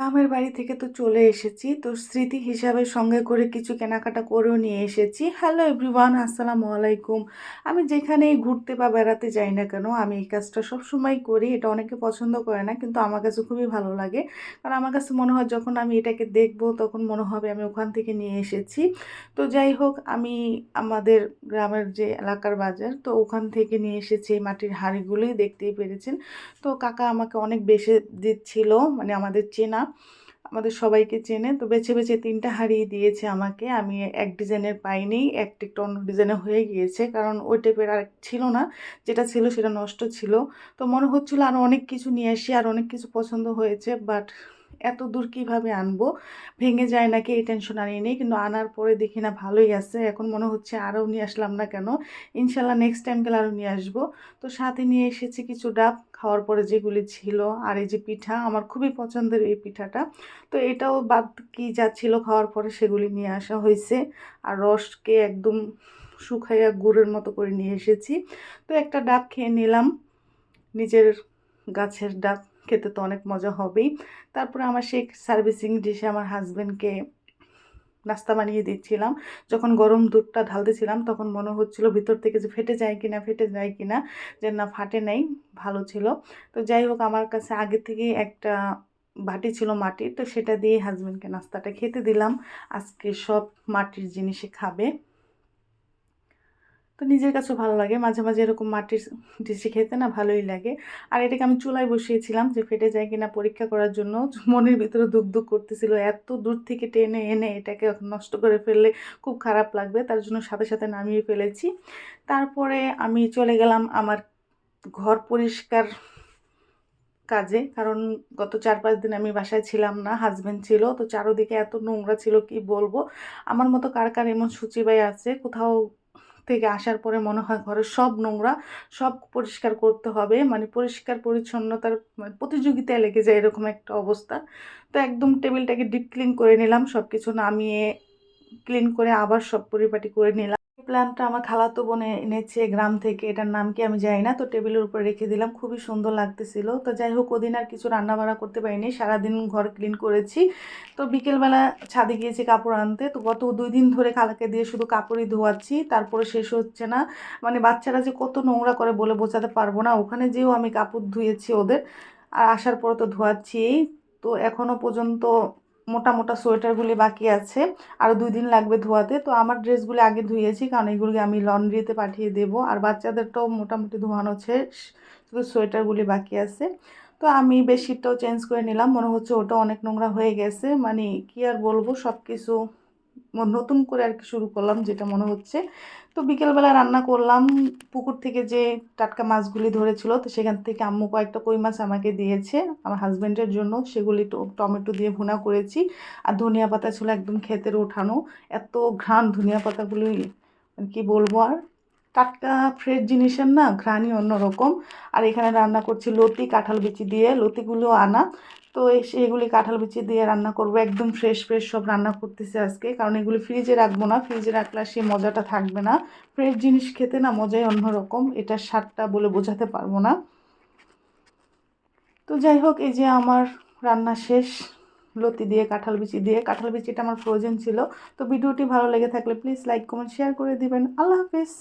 গ্রামের বাড়ি থেকে তো চলে এসেছি। তো স্মৃতি হিসাবে সঙ্গে করে কিছু কেনাকাটা করেও নিয়ে এসেছি। হ্যালো এভরিওয়ান, আসসালামু আলাইকুম। আমি যেখানেই ঘুরতে বা বেড়াতে যাই না কেন, আমি এই কাজটা সবসময় করি। এটা অনেকে পছন্দ করে না, কিন্তু আমার কাছে খুবই ভালো লাগে। কারণ আমার কাছে মনে হয় যখন আমি এটাকে দেখব, তখন মনে হবে আমি ওখান থেকে নিয়ে এসেছি। তো যাই হোক, আমি আমাদের গ্রামের যে এলাকার বাজার, তো ওখান থেকে নিয়ে এসেছি এই মাটির হাঁড়িগুলি দেখতেই পেরেছেন। তো কাকা আমাকে অনেক বেশি দিচ্ছিল মানে আমাদের চেনা। আমাদের সবাইকে চেনে। তো বেছে বেছে তিনটা হারিয়ে দিয়েছে আমাকে। আমি এক ডিজাইনের পাইনি একটা অন্য ডিজাইনে হয়ে গিয়েছে। কারণ ওই টাইপের আর ছিল না। যেটা ছিল সেটা নষ্ট ছিল। তো মনে হচ্ছিল আরও অনেক কিছু নিয়ে আসি, আর অনেক কিছু পছন্দ হয়েছে বাট এত দূর কীভাবে আনব? ভেঙে যায় নাকি? এই টেনশন আনিয়ে নেই। কিন্তু আনার পরে দেখি না ভালোই আছে। এখন মনে হচ্ছে আরও নিয়ে আসলাম না কেন? ইনশাল্লাহ নেক্সট টাইম গেলে আরও নিয়ে আসব। তো সাথে নিয়ে এসেছি কিছু ডাব। খাওয়ার পরে যেগুলি ছিল আর এই যে পিঠা, আমার খুবই পছন্দের এই পিঠাটা। তো এটাও বাদ কি যা ছিল খাওয়ার পরে সেগুলি নিয়ে আসা হয়েছে। আর রসকে একদম শুকাইয়া গুড়ের মতো করে নিয়ে এসেছি। তো একটা ডাব খেয়ে নিলাম। নিজের গাছের ডাব। খেতে তো অনেক মজা হবেই। তারপরে আমার সেই সার্ভিসিং ডিশে আমার হাজব্যান্ডকে নাস্তা বানিয়ে দিচ্ছিলাম, যখন গরম দুধটা ঢালতেছিলাম তখন মনে হচ্ছিল ভিতর থেকে যে ফেটে যায় কিনা, ফেটে যায় কিনা, যে না ফাটে নাই, ভালো ছিল। তো যাই হোক, আমার কাছে আগে থেকেই একটা বাটি ছিল মাটির, তো সেটা দিয়ে হাজব্যান্ডকে নাস্তাটা খেতে দিলাম। আজকে সব মাটির জিনিসে খাবে। তো নিজের কাছেও ভালো লাগে। মাঝে মাঝে এরকম মাটির ডিশি খেতে না ভালোই লাগে। আর এটাকে আমি চুলায় বসিয়েছিলাম যে ফেটে যায় কিনা পরীক্ষা করার জন্য। মনের ভিতরে দুঃখ দুঃখ করতেছিল। এত দূর থেকে টেনে এনে এটাকে নষ্ট করে ফেললে খুব খারাপ লাগবে। তার জন্য সাথে সাথে নামিয়ে ফেলেছি। তারপরে আমি চলে গেলাম আমার ঘর পরিষ্কার কাজে। কারণ গত চার, পাঁচ দিন আমি বাসায় ছিলাম না হাজব্যান্ড ছিল। তো চারোদিকে এত নোংরা ছিল, কি বলব? আমার মতো কার কার এমন সূচিবাই আছে? কোথাও থেকে আসার পরে মনে হয় ঘরের সব নোংরা, সব পরিষ্কার করতে হবে। মানে পরিষ্কার, পরিচ্ছন্নতার প্রতিযোগিতায় লেগে যায় এরকম একটা অবস্থা। তো একদম টেবিলটাকে ডিপ ক্লিন করে নিলাম সব কিছু নামিয়ে ক্লিন করে আবার সব পরিপাটি করে নিলাম। প্ল্যান্টটা আমার খালাতো বোনে এনেছে গ্রাম থেকে, এটার নাম কি আমি জানি না, তো টেবিলের উপরে রেখে দিলাম, খুবই সুন্দর লাগতেছিল। তো যাই হোক, ওদিন আর কিছু রান্না বাড়া করতে পারিনি, সারাদিন ঘর ক্লিন করেছি। তো বিকেলবেলা ছাদে গিয়েছি কাপড় আনতে, তো গত দুই দিন ধরে খালাকে দিয়ে শুধু কাপড়ই ধোয়াচ্ছি, তারপরে শেষ হচ্ছে না। মানে বাচ্চারা যে কত নোংরা করে বলে বোঝাতে পারব না, ওখানে যেও আমি কাপড় ধুয়েছি ওদের, আর আসার পরে তো ধোয়াচ্ছি তো এখনও পর্যন্ত মোটা মোটা সোয়েটারগুলি বাকি আছে। আরও দুই দিন লাগবে ধোয়াতে। তো আমার ড্রেসগুলি আগে ধুয়েছি, কারণ এগুলিকে আমি লন্ড্রিতে পাঠিয়ে দেব। আর বাচ্চাদেরটাও মোটামুটি ধোয়ানো হচ্ছে শুধু সোয়েটারগুলি বাকি আছে। তো আমি বেডশিটটাও চেঞ্জ করে নিলাম, মনে হচ্ছে ওটা অনেক নোংরা হয়ে গেছে। মানে কি আর বলব সব কিছু নতুন করে আর কি শুরু করলাম, যেটা মনে হচ্ছে। তো বিকেলবেলা রান্না করলাম, পুকুর থেকে যে টাটকা মাছগুলি ধরেছিল, তো সেখান থেকে আম্মু কয়েকটা কই মাছ আমাকে দিয়েছে। আমার হাজব্যান্ডের জন্য সেগুলি টমেটো দিয়ে ভুনা করেছি। আর ধনিয়া পাতা ছিল একদম ক্ষেতের ওঠানো। এত ঘ্রাণ ধনিয়া পাতাগুলি মানে কি বলব আর? টাটকা ফ্রেশ জিনিসের না, ঘ্রাণই অন্যরকম। আর এখানে রান্না করছি লতি, কাঁঠাল বিচি দিয়ে। লতিগুলো আনা। তো এগুলি কাঁঠাল বিচি দিয়ে রান্না করব। একদম ফ্রেশ ফ্রেশ সব রান্না করতেছে আজকে। কারণ এগুলি ফ্রিজে রাখব না। ফ্রিজে রাখলে সে মজাটা থাকবে না। ফ্রেশ জিনিস খেতে না মজাই অন্যরকম। এটার স্বাদটা বলে বোঝাতে পারব না। তো যাই হোক, এই যে আমার রান্না শেষ। লতি দিয়ে, কাঁঠাল বিচি দিয়ে। কাঁঠাল বিচিটা আমার ফ্রোজেন ছিল। তো ভিডিওটি ভালো লেগে থাকলে প্লিজ লাইক কমেন্ট শেয়ার করে দিবেন। আল্লাহ হাফিজ।